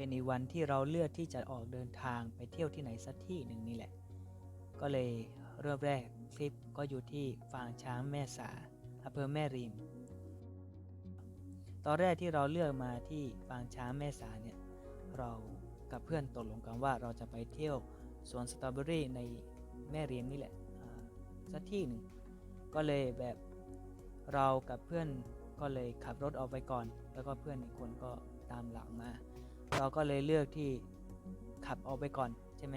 เป็นอีวันที่เราเลือกที่จะออกเดินทางไปเที่ยวที่ไหนสักที่หนึ่งนี่แหละ ก็เลยเริ่มแรกทริปก็อยู่ที่ฟางช้างแม่สาอำเภอแม่ริม ตอนแรกที่เราเลือกมาที่ฟางช้างแม่สาเนี่ยเรากับเพื่อนตกลงกันว่าเราจะไปเที่ยวสวนสตรอเบอรี่ในแม่ริมนี่แหละสักที่หนึ่งก็เลยแบบเรากับเพื่อนก็เลยขับรถออกไปก่อน แล้วก็เพื่อนอีกคนก็ตามหลังมา เราก็เลยเลือกที่ขับออกไปก่อนใช่ไหม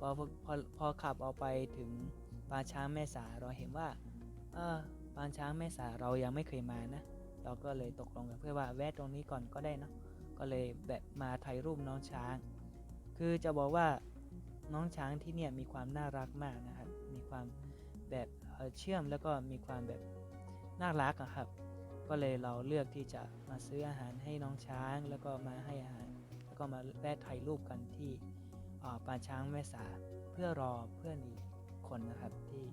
ก็พอพอขับออกไปถึงปางช้างแม่สาเราเห็นว่าเออปางช้างแม่สาเรายังไม่เคยมานะเราก็เลยตกลงกับเพื่อนว่าแวะตรงนี้ก่อนก็ได้เนอะก็เลยแบบมาถ่ายรูปน้องช้าง คือจะบอกว่าน้องช้างที่เนี่ยมีความน่ารักมากนะครับ มีความแบบเชื่อมแล้วก็มีความแบบน่ารักอะครับ ก็เลยเราเลือกที่จะมาซื้ออาหารให้น้องช้างแล้วก็มาให้อาหาร ก็มาแวะถ่ายรูปกันที่ปางช้างแม่สาเพื่อรอเพื่อนอีกคนนะครับที่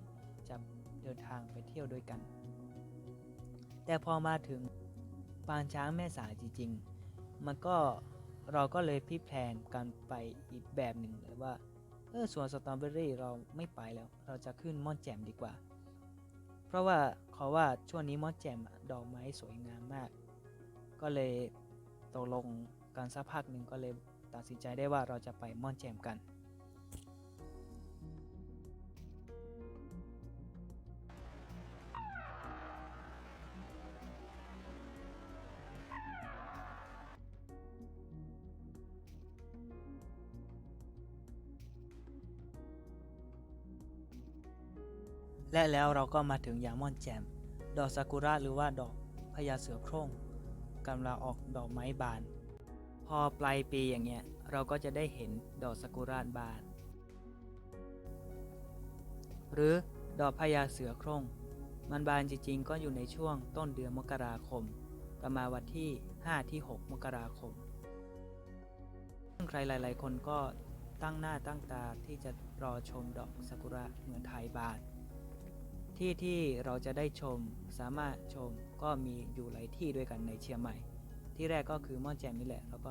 จะเดินทางไปเที่ยวด้วยกัน แต่พอมาถึงปางช้างแม่สาจริงๆ มันก็เราก็เลยพิแพลนกันไปอีกแบบหนึ่งเลยว่าเออสวนสตรอเบอรี่เราไม่ไปแล้ว เราจะขึ้นม่อนแจ่มดีกว่า เพราะว่าเขาว่าช่วงนี้ม่อนแจ่มดอกไม้สวยงามมาก ก็เลยตกลง กันสักพักหนึ่งก็เลยตัดสินใจได้ว่าเราจะไปม่อนแจ่มกัน และแล้วเราก็มาถึงยางม่อนแจ่มดอกซากุระหรือว่าดอกพญาเสือโคร่งกำลังออกดอกไม้บาน พอปลายปีอย่างเงี้ยเราก็จะได้เห็นดอกซากุระบาน หรือดอกพญาเสือโคร่ง มันบานจริงๆ ก็อยู่ในช่วงต้นเดือนมกราคม ประมาณวันที่ 5 ที่ 6 มกราคม ซึ่งใครหลายๆ คนก็ตั้งหน้าตั้งตาที่จะรอชมดอกซากุระเมืองไทยบาน ที่ที่เราจะได้ชมสามารถชมก็มีอยู่หลายที่ด้วยกันในเชียงใหม่ ที่แรกก็คือม่อนแจ่มนี่แหละ แล้วก็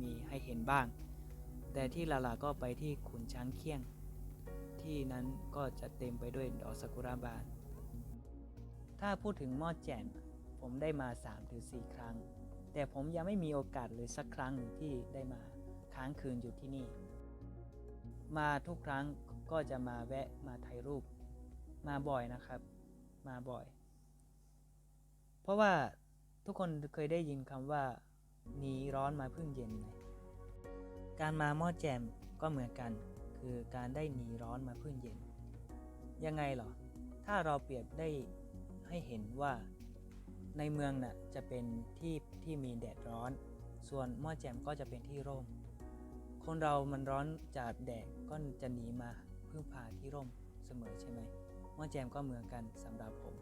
มีให้เห็นบ้าง แต่ที่หลาก็ไปที่ขุนช้างเคียง ที่นั้นก็จะเต็มไปด้วยดอกซากุระบาน ถ้าพูดถึงม่อนแจ่มผมได้มา 3-4 ครั้ง แต่ผมยังไม่มีโอกาสเลยสักครั้งหนึ่งที่ได้มาค้างคืนอยู่ที่นี่ มาทุกครั้งก็จะมาแวะมาถ่ายรูป มาบ่อยนะครับ มาบ่อย เพราะว่า ทุกคนเคยได้ยินคำว่าหนีร้อนมาพึ่งเย็นไหมการมาหม้อแจมก็เหมือนกัน คือการได้หนีร้อนมาพึ่งเย็น ยังไงเหรอ ถ้าเราเปรียบได้ให้เห็นว่า ในเมืองน่ะจะเป็นที่ที่มีแดดร้อน ส่วนหม้อแจมก็จะเป็นที่ร่ม คนเรามันร้อนจากแดดก็จะหนีมาพึ่งพาที่ร่มเสมอใช่ไหมหม่อแจมก็เหมือนกันสำหรับผม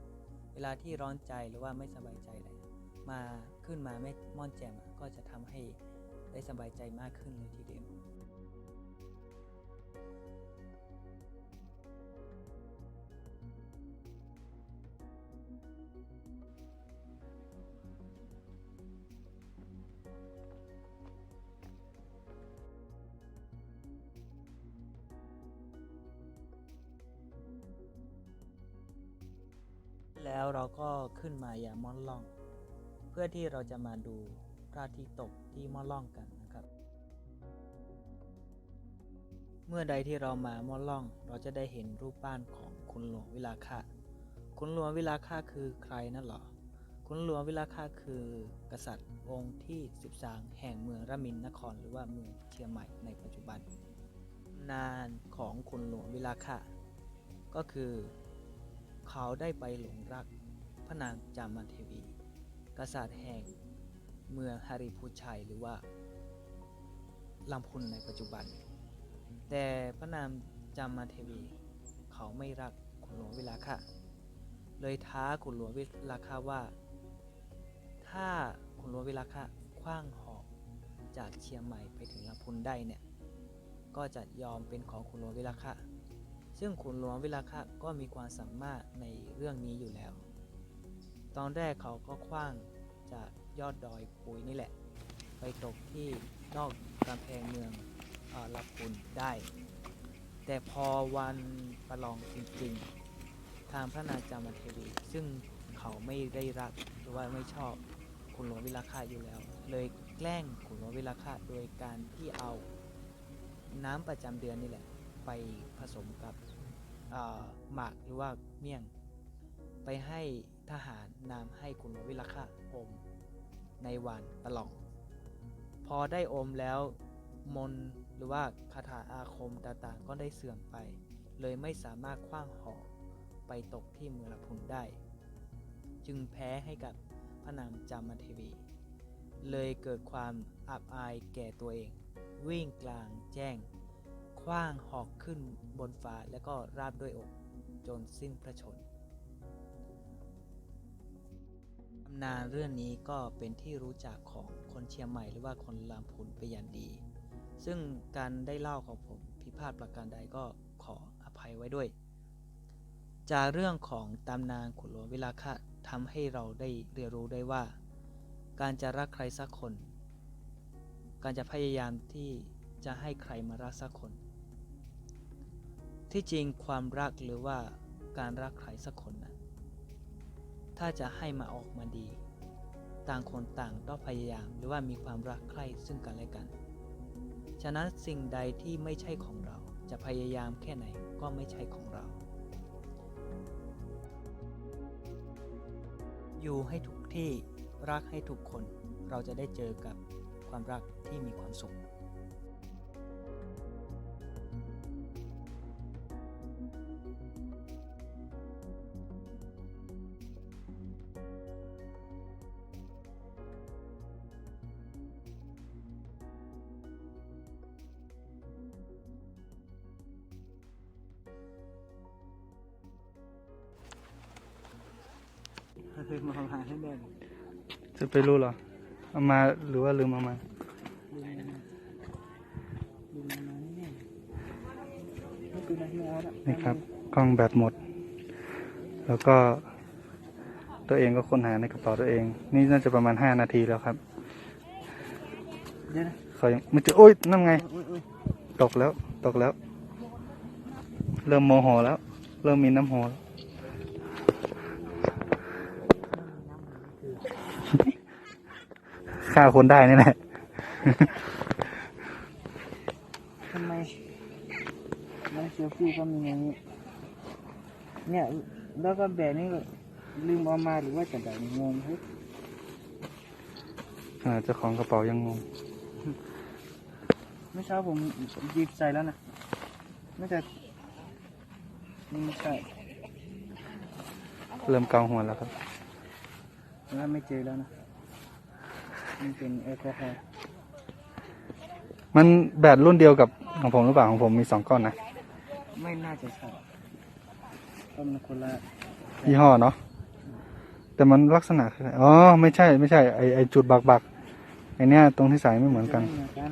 เวลาที่ร้อนใจหรือว่าไม่สบายใจอะไร มาขึ้นมาไม่ม่อนแจมก็จะทำให้ได้สบายใจมากขึ้นเลยทีเดียวแล้วเราก็ขึ้นมาอย่างม่อนล่อง เพื่อที่เราจะมาดูพระอาทิตย์ตกที่ม่อล่องกันนะครับ เมื่อใดที่เรามาม่อล่อง เราจะได้เห็นรูปปั้นของคุณหลวงวิลาคะคุณหลวงวิลาคะคือใครนั่นหรอคุณหลวงวิลาคะคือกษัตริย์องค์ที่ 13 แห่งเมืองระมินนคร หรือว่าเมืองเชียงใหม่ในปัจจุบัน นานของคุณหลวงวิลาคะก็คือ เขาได้ไปหลงรักพระนางจามเทวี กษัตริย์แห่งเมืองฮาริพูชัยหรือว่าลำพุนในปัจจุบัน แต่พระนางจามเทวี เขาไม่รักขุนหลวงวิลาคะเลยท้าขุนหลวงวิลาคะว่า ถ้าขุนหลวงวิลาคะคว้างหอกจากเชียงใหม่ไปถึงลำพูนได้เนี่ยก็จะยอมเป็นของขุนหลวงวิลาคะซึ่งขุนหลวงวิลาคะก็มีความสามารถในเรื่องนี้อยู่แล้ว ตอนแรกเขาก็คว้างจากยอดดอยปุยนี่แหละ ไปตกที่นอกกำแพงเมืองออรับคุณได้ แต่พอวันประลองจริงๆ ทางพระนาจามเทวี ซึ่งเขาไม่ได้รักหรือว่าไม่ชอบขุนหลวงวิลาคาอยู่แล้ว เลยแกล้งขุนหลวงวิลาคาโดยการที่เอาน้ำประจำเดือนนี่แหละ ไปผสมกับหมากหรือว่าเมี่ยง ไปให้ ทหารนำให้ขุนหลวงวิลคาอม ในวันประลอง พอได้อมแล้ว มนหรือว่าคาถาอาคมต่างๆก็ได้เสื่อมไป เลยไม่สามารถคว้างหอกไปตกที่เมืองลำพูนได้ จึงแพ้ให้กับพระนางจามเทวี เลยเกิดความอับอายแก่ตัวเอง วิ่งกลางแจ้งคว้างหอกขึ้นบนฟ้าแล้วก็ราบด้วยอกจนสิ้นพระชน ตำนานเรื่องนี้ก็เป็นที่รู้จักของคนเชียงใหม่หรือว่าคนลำพูนเป็นอย่างดี ซึ่งการได้เล่าของผมผิพาดประการใดก็ขออภัยไว้ด้วย จากเรื่องของตำนานขุนหลวงวิลาคะทำให้เราได้เรียนรู้ได้ว่า การจะรักใครสักคน การจะพยายามที่จะให้ใครมารักสักคน ที่จริงความรักหรือว่าการรักใครสักคนนะ ถ้าจะให้มาออกมาดี ต่างคนต่างต้องพยายามหรือว่ามีความรักใคร่ซึ่งกันและกัน ฉะนั้นสิ่งใดที่ไม่ใช่ของเราจะพยายามแค่ไหนก็ไม่ใช่ของเรา อยู่ให้ทุกที่รักให้ทุกคนเราจะได้เจอกับความรักที่มีความสุข เคยมาหาให้แม่จะไปรู้เหรอ เอามาหรือว่าลืมเอามา ลืมลืมมาแน่ไม่คือนาทีแล้วละนี่ครับ กล้องแบตหมด แล้วก็ตัวเองก็ค้นหาในกระเป๋าตัวเอง นี่น่าจะประมาณห้านาทีแล้วครับเดี๋ยวนะเขายังไม่เจอโอ๊ยนั่นไง อุ้ยอุ้ยตกแล้ว ตกแล้ว เริ่มโมโหแล้ว เริ่มมีน้ำโหแล้ว ฆ่าคนได้นี่แหละทำไมมันเซลฟี่ก็มีอย่างนี้ เนี่ย แล้วก็แบบนี้ก็ลืมเอามาหรือว่าจะแบบงงเฮ้ยอ่าเจ้าของกระเป๋ายังงงเมื่อเช้าผมหยิบใส่แล้วนะไม่แต่นี่ไม่ใช่เริ่มเกาหัวแล้วครับแล้วไม่เจอแล้วนะ มันเป็นแอลกอฮอล์มันแบตรุ่นเดียวกับของผมหรือเปล่าของผมมีสองก้อนนะไม่น่าจะใช่ก็มันคนละยี่ห้อเนาะแต่มันลักษณะคืออ๋อไม่ใช่ไม่ใช่ไอไอจุดบักบักๆไอเนี้ยตรงที่ใส่ไม่เหมือนกัน ไม่เหมือนกัน